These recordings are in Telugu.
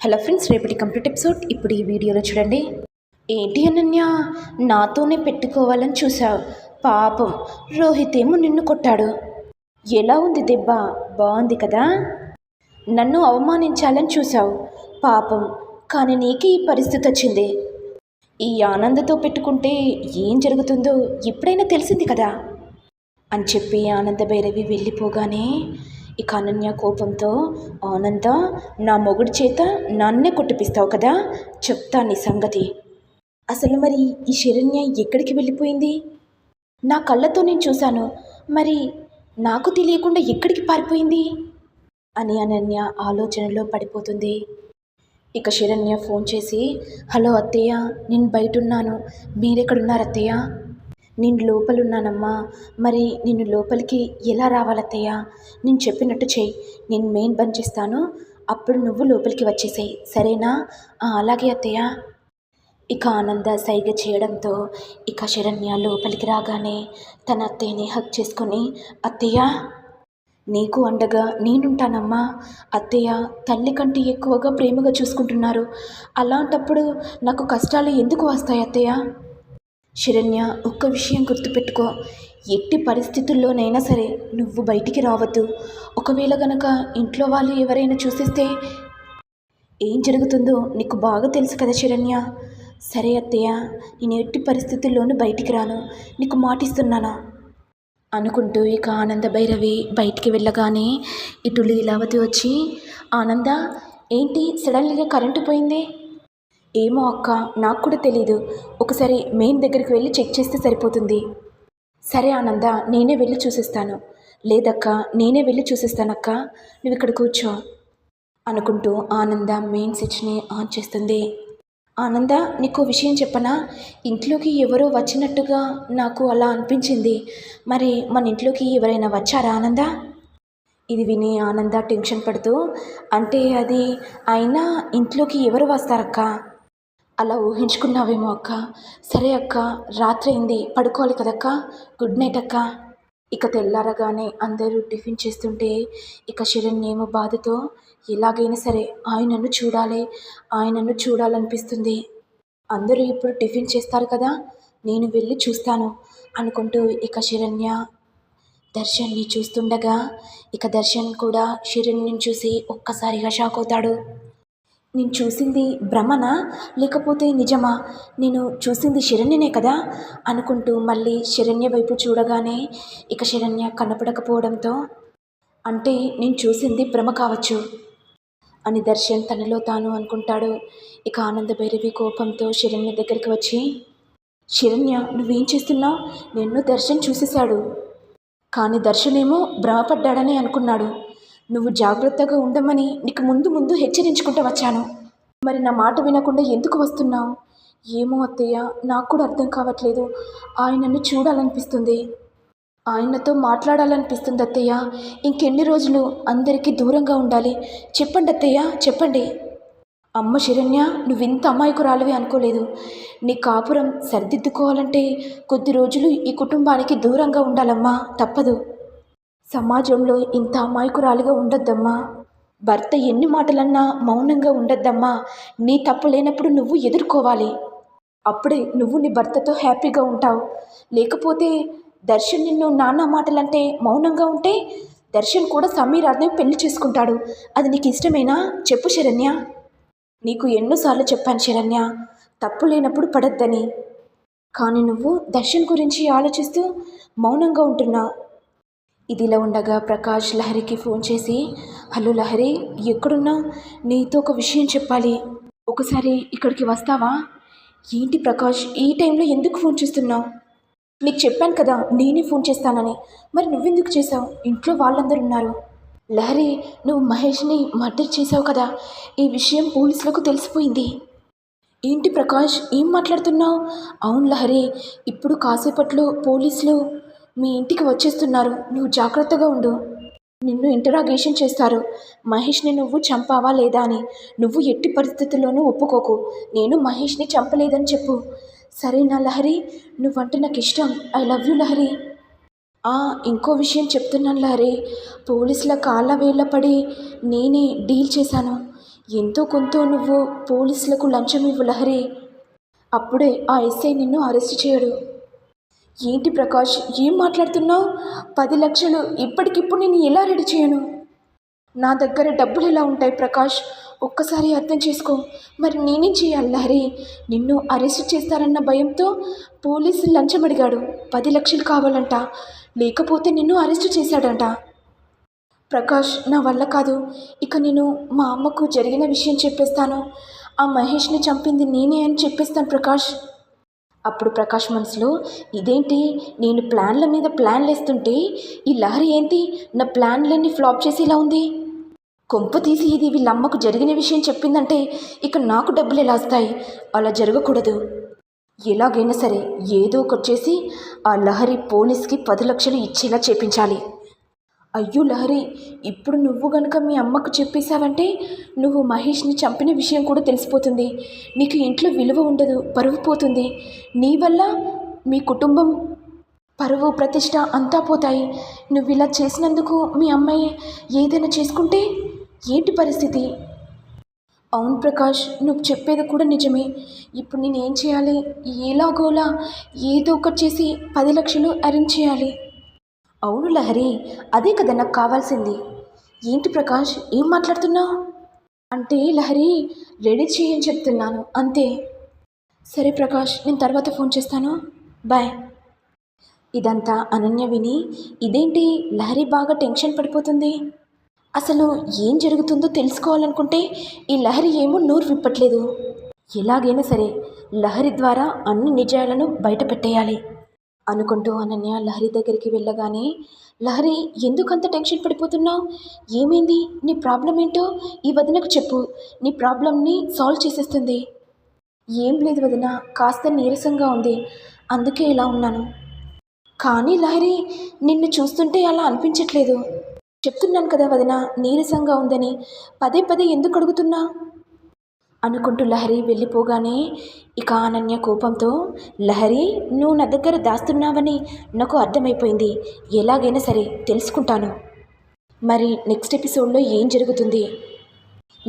హలో ఫ్రెండ్స్ రేపటి కంప్లీట్ ఎపిసోడ్. ఇప్పుడు ఈ వీడియోలో చూడండి. ఏంటి అనన్య? నాతోనే పెట్టుకోవాలని చూసావు పాపం రోహిత్ ఏమో నిన్ను కొట్టాడు. ఎలా ఉంది దెబ్బ? బాగుంది కదా? నన్ను అవమానించాలని చూసావు పాపం కానీ నీకే ఈ పరిస్థితి వచ్చింది. ఈ ఆనందతో పెట్టుకుంటే ఏం జరుగుతుందో ఎప్పుడైనా తెలిసింది కదా? అని చెప్పి ఆనంద భైరవి వెళ్ళిపోగానే ఇక అనన్య కోపంతో ఆనంద నా మొగుడి చేత నన్నే కొట్టిపిస్తావు కదా చెప్తా నీ సంగతి. అసలు మరి ఈ శరణ్య ఎక్కడికి వెళ్ళిపోయింది? నా కళ్ళతో నేను చూశాను. మరి నాకు తెలియకుండా ఎక్కడికి పారిపోయింది? అని అనన్య ఆలోచనలో పడిపోతుంది. ఇక శరణ్య ఫోన్ చేసి హలో అత్తయ్య నేను బయట ఉన్నాను మీరెక్కడున్నారు అత్తయ్య? నేను లోపలున్నానమ్మా. మరి నిన్ను లోపలికి ఎలా రావాలత్తయ్యా? నేను చెప్పినట్టు చెయ్యి. నేను మెయిన్ బంద్ చేస్తాను. అప్పుడు నువ్వు లోపలికి వచ్చేసేయి. సరేనా? అలాగే అత్తయ్య. ఇక ఆనంద సైగ చేయడంతో ఇక శరణ్య లోపలికి రాగానే తన అత్తయ్యని హక్ చేసుకొని అత్తయ్య నీకు అండగా నేనుంటానమ్మా. అత్తయ్య తల్లి కంటే ఎక్కువగా ప్రేమగా చూసుకుంటున్నారు. అలాంటప్పుడు నాకు కష్టాలు ఎందుకు వస్తాయి అత్తయ్య శరణ్య ఒక్క విషయం గుర్తుపెట్టుకో. ఎట్టి పరిస్థితుల్లోనైనా సరే నువ్వు బయటికి రావద్దు. ఒకవేళ గనక ఇంట్లో వాళ్ళు ఎవరైనా చూసేస్తే ఏం జరుగుతుందో నీకు బాగా తెలుసు కదా శరణ్య. సరే అత్తయ్య నేను ఎట్టి పరిస్థితుల్లోనూ బయటికి రాను. నీకు మాటిస్తున్నానా? అనుకుంటూ ఇక ఆనంద భైరవి బయటికి వెళ్ళగానే ఇటు లీలావతి వచ్చి ఆనంద ఏంటి సడన్లీగా కరెంటు పోయింది? ఏమో అక్క నాకు కూడా తెలీదు. ఒకసారి మెయిన్ దగ్గరికి వెళ్ళి చెక్ చేస్తే సరిపోతుంది. సరే ఆనంద నేనే వెళ్ళి చూసిస్తాను. లేదక్క నేనే వెళ్ళి చూసిస్తానక్క నువ్వు ఇక్కడ కూర్చో అనుకుంటూ ఆనంద మెయిన్ స్విచ్ని ఆన్ చేస్తుంది. ఆనంద నీకు విషయం చెప్పనా? ఇంట్లోకి ఎవరో వచ్చినట్టుగా నాకు అలా అనిపించింది. మరి మన ఇంట్లోకి ఎవరైనా వచ్చారా ఆనంద? ఇది విని ఆనంద టెన్షన్ పడుతూ అంటే అది అయినా ఇంట్లోకి ఎవరు వస్తారక్క? అలా ఊహించుకున్నావేమో అక్క. సరే అక్క రాత్రి అయింది పడుకోవాలి కదక్క. గుడ్ నైట్ అక్క. ఇక తెల్లారగానే అందరూ టిఫిన్ చేస్తుంటే ఇక శరణ్ ఏమో బాధతో ఎలాగైనా సరే ఆయనను చూడాలి ఆయనను చూడాలనిపిస్తుంది. అందరూ ఇప్పుడు టిఫిన్ చేస్తారు కదా నేను వెళ్ళి చూస్తాను అనుకుంటూ ఇక శరణ్య దర్శన్ని చూస్తుండగా ఇక దర్శన్ కూడా శరణ్ని చూసి ఒక్కసారిగా షాక్ అవుతాడు. నేను చూసింది భ్రమనా? లేకపోతే నిజమా? నేను చూసింది శరణ్యనే కదా? అనుకుంటూ మళ్ళీ శరణ్య వైపు చూడగానే ఇక శరణ్య కనపడకపోవడంతో అంటే నేను చూసింది భ్రమ కావచ్చు అని దర్శన్ తనలో తాను అనుకుంటాడు. ఇక ఆనంద భైరవి కోపంతో శరణ్య దగ్గరికి వచ్చి శరణ్య నువ్వేం చేస్తున్నావు? నిన్ను దర్శన్ చూసేశాడు. కానీ దర్శనేమో భ్రమపడ్డాడని అనుకున్నాడు. నువ్వు జాగ్రత్తగా ఉండమని నీకు ముందు ముందు హెచ్చరించుకుంటూ వచ్చాను. మరి నా మాట వినకుండా ఎందుకు వస్తున్నావు? ఏమో అత్తయ్య నాకు కూడా అర్థం కావట్లేదు. ఆయనను చూడాలనిపిస్తుంది. ఆయనతో మాట్లాడాలనిపిస్తుంది అత్తయ్య. ఇంకెన్ని రోజులు అందరికీ దూరంగా ఉండాలి. చెప్పండి అత్తయ్య చెప్పండి. అమ్మ శరణ్య నువ్వింత అమాయకురాలివి అనుకోలేదు. నీ కాపురం సరిదిద్దుకోవాలంటే కొద్ది రోజులు ఈ కుటుంబానికి దూరంగా ఉండాలమ్మా. తప్పదు. సమాజంలో ఇంత అమాయకురాలిగా ఉండొద్దమ్మా. భర్త ఎన్ని మాటలన్నా మౌనంగా ఉండొద్దమ్మా. నీ తప్పు లేనప్పుడు నువ్వు ఎదుర్కోవాలి. అప్పుడే నువ్వు నీ భర్తతో హ్యాపీగా ఉంటావు. లేకపోతే దర్శన్ నిన్ను నాన్న మాటలంటే మౌనంగా ఉంటే దర్శన్ కూడా సమీరాజ్ని పెళ్ళి చేసుకుంటాడు. అది నీకు ఇష్టమేనా? చెప్పు శరణ్య. నీకు ఎన్నోసార్లు చెప్పాను శరణ్య. తప్పు లేనప్పుడు పడద్దని. కానీ నువ్వు దర్శన్ గురించి ఆలోచిస్తూ మౌనంగా ఉంటున్నావు. ఇదిలా ఉండగా ప్రకాష్ లహరికి ఫోన్ చేసి హలో లహరి ఎక్కడున్నావు నీతో ఒక విషయం చెప్పాలి. ఒకసారి ఇక్కడికి వస్తావా? ఏంటి ప్రకాష్ ఈ టైంలో ఎందుకు ఫోన్ చేస్తున్నావు? నీకు చెప్పాను కదా నేనే ఫోన్ చేస్తానని. మరి నువ్వెందుకు చేసావు ఇంట్లో వాళ్ళందరూ ఉన్నారు. లహరి నువ్వు మహేష్ని మర్డర్ చేసావు కదా. ఈ విషయం పోలీసులకు తెలిసిపోయింది. ఏంటి ప్రకాష్ ఏం మాట్లాడుతున్నావు? అవును లహరి ఇప్పుడు కాసేపట్లో పోలీసులు మీ ఇంటికి వచ్చేస్తున్నారు. నువ్వు జాగ్రత్తగా ఉండు. నిన్ను ఇంటరాగేషన్ చేస్తారు. మహేష్ని నువ్వు చంపావా లేదా అని. నువ్వు ఎట్టి పరిస్థితుల్లోనూ ఒప్పుకోకు. నేను మహేష్ని చంపలేదని చెప్పు. సరేనా లహరి నువ్వంటే నాకు ఇష్టం ఐ లవ్ యూ లహరి. ఆ, ఇంకో విషయం చెప్తున్నాను లహరి. పోలీసుల కాళ్ళ వేళ్ళ పడి నేనే డీల్ చేశాను. ఎంతో కొంత నువ్వు పోలీసులకు లంచం ఇవ్వు లహరి. అప్పుడే ఆ ఎస్ఐ నిన్ను అరెస్ట్ చేయడు. ఏంటి ప్రకాష్ ఏం మాట్లాడుతున్నావు? పది లక్షలు ఇప్పటికిప్పుడు నేను ఎలా రెడీ చేయను? నా దగ్గర డబ్బులు ఎలా ఉంటాయి ప్రకాష్? ఒక్కసారి అర్థం చేసుకో. మరి నేనేం చేయాలి? లహరి నిన్ను అరెస్ట్ చేస్తారన్న భయంతో పోలీసు లంచం అడిగాడు. పది లక్షలు కావాలంట. లేకపోతే నిన్ను అరెస్ట్ చేశాడంట. ప్రకాష్ నా వల్ల కాదు. ఇక నేను మా అమ్మకు జరిగిన విషయం చెప్పేస్తాను. ఆ మహేష్ని చంపింది నేనే అని చెప్పేస్తాను ప్రకాష్. అప్పుడు ప్రకాష్ మనసులో ఇదేంటి? నేను ప్లాన్ల మీద ప్లాన్లు వేస్తుంటే ఈ లహరి ఏంటి? నా ప్లాన్లన్నీ ఫ్లాప్ చేసేలా ఉంది. కొంపు తీసి ఇది వీళ్ళమ్మకు జరిగిన విషయం చెప్పిందంటే ఇక నాకు డబ్బులు ఎలా వస్తాయి? అలా జరగకూడదు. ఎలాగైనా సరే ఏదో ఒకటి చేసి ఆ లహరి పోలీస్కి పది లక్షలు ఇచ్చేలా చేపించాలి. అయ్యో లహరి ఇప్పుడు నువ్వు గనుక మీ అమ్మకు చెప్పేశావంటే నువ్వు మహేష్ని చంపిన విషయం కూడా తెలిసిపోతుంది. నీకు ఇంట్లో విలువ ఉండదు పరువు పోతుంది. నీ వల్ల మీ కుటుంబం పరువు ప్రతిష్ట అంతా పోతాయి. నువ్వు ఇలా చేసినందుకు మీ అమ్మాయి ఏదైనా చేసుకుంటే ఏంటి పరిస్థితి? అవును ప్రకాష్ నువ్వు చెప్పేది కూడా నిజమే. ఇప్పుడు నేనేం చేయాలి? ఎలాగోలా ఏదో ఒకటి చేసి పది లక్షలు అరేంజ్ చేయాలి. అవును లహరి అదే కదా నాకు కావాల్సింది. ఏంటి ప్రకాష్ ఏం మాట్లాడుతున్నావు? అంటే లహరి రెడీ చేయని చెప్తున్నాను అంతే. సరే ప్రకాష్ నేను తర్వాత ఫోన్ చేస్తాను. బాయ్. ఇదంతా అనన్య విని ఇదేంటి లహరి బాగా టెన్షన్ పడిపోతుంది? అసలు ఏం జరుగుతుందో తెలుసుకోవాలనుకుంటే ఈ లహరి ఏమో నోరు విప్పట్లేదు. ఎలాగైనా సరే లహరి ద్వారా అన్ని నిజాలను బయట పెట్టేయాలి అనుకుంటూ అనన్య లహరి దగ్గరికి వెళ్ళగానే లహరి ఎందుకంత టెన్షన్ పడిపోతున్నావు? ఏమైంది? నీ ప్రాబ్లం ఏంటో ఈ వదినకు చెప్పు. నీ ప్రాబ్లంని సాల్వ్ చేసేస్తుంది. ఏం లేదు వదిన కాస్త నీరసంగా ఉంది. అందుకే ఇలా ఉన్నాను. కానీ లహరి నిన్ను చూస్తుంటే అలా అనిపించట్లేదు. చెప్తున్నాను కదా వదిన నీరసంగా ఉందని. పదే పదే ఎందుకు అడుగుతున్నా? అనుకుంటూ లహరి వెళ్ళిపోగానే ఇక అనన్య కోపంతో లహరి నువ్వు నా దగ్గర దాస్తున్నావని నాకు అర్థమైపోయింది. ఎలాగైనా సరే తెలుసుకుంటాను. మరి నెక్స్ట్ ఎపిసోడ్లో ఏం జరుగుతుంది?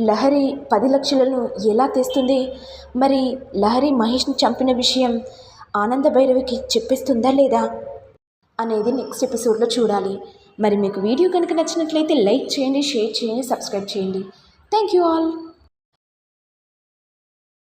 లహరి పది లక్షలను ఎలా తెస్తుంది? మరి లహరి మహేష్ని చంపిన విషయం ఆనంద భైరవికి చెప్పిస్తుందా లేదా అనేది నెక్స్ట్ ఎపిసోడ్లో చూడాలి. మరి మీకు వీడియో కనుక నచ్చినట్లయితే లైక్ చేయండి షేర్ చేయండి సబ్స్క్రైబ్ చేయండి. Thank you all.